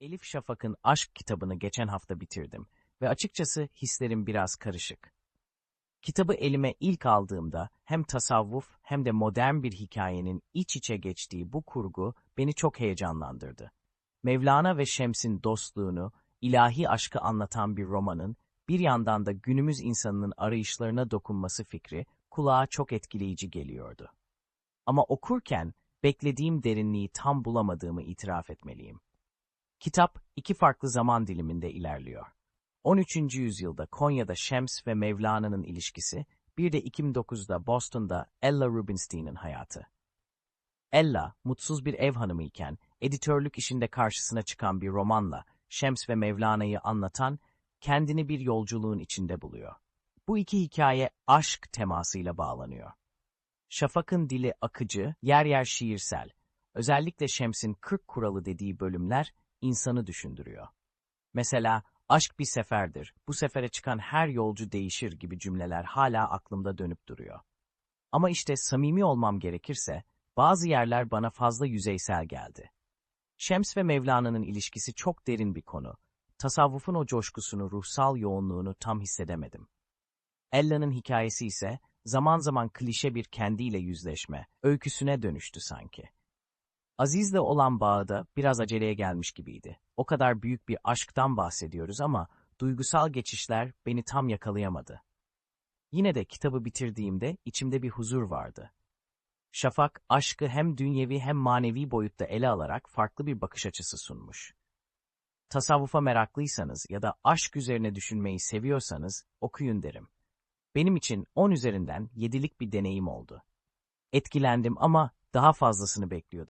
Elif Şafak'ın aşk kitabını geçen hafta bitirdim ve açıkçası hislerim biraz karışık. Kitabı elime ilk aldığımda hem tasavvuf hem de modern bir hikayenin iç içe geçtiği bu kurgu beni çok heyecanlandırdı. Mevlana ve Şems'in dostluğunu, ilahi aşkı anlatan bir romanın, bir yandan da günümüz insanının arayışlarına dokunması fikri kulağa çok etkileyici geliyordu. Ama okurken beklediğim derinliği tam bulamadığımı itiraf etmeliyim. Kitap iki farklı zaman diliminde ilerliyor. 13. yüzyılda Konya'da Şems ve Mevlana'nın ilişkisi, bir de 2009'da Boston'da Ella Rubinstein'in hayatı. Ella, mutsuz bir ev hanımı iken, editörlük işinde karşısına çıkan bir romanla Şems ve Mevlana'yı anlatan, kendini bir yolculuğun içinde buluyor. Bu iki hikaye aşk temasıyla bağlanıyor. Şafak'ın dili akıcı, yer yer şiirsel. Özellikle Şems'in 40 kuralı dediği bölümler insanı düşündürüyor. Mesela aşk bir seferdir, bu sefere çıkan her yolcu değişir gibi cümleler hala aklımda dönüp duruyor. Ama işte samimi olmam gerekirse, bazı yerler bana fazla yüzeysel geldi. Şems ve Mevlana'nın ilişkisi çok derin bir konu. Tasavvufun o coşkusunu, ruhsal yoğunluğunu tam hissedemedim. Ella'nın hikayesi ise zaman zaman klişe bir kendiyle yüzleşme, öyküsüne dönüştü sanki. Aziz'le olan bağı da biraz aceleye gelmiş gibiydi. O kadar büyük bir aşktan bahsediyoruz ama duygusal geçişler beni tam yakalayamadı. Yine de kitabı bitirdiğimde içimde bir huzur vardı. Şafak, aşkı hem dünyevi hem manevi boyutta ele alarak farklı bir bakış açısı sunmuş. Tasavvufa meraklıysanız ya da aşk üzerine düşünmeyi seviyorsanız okuyun derim. Benim için 10 üzerinden 7'lik bir deneyim oldu. Etkilendim ama daha fazlasını bekliyordum.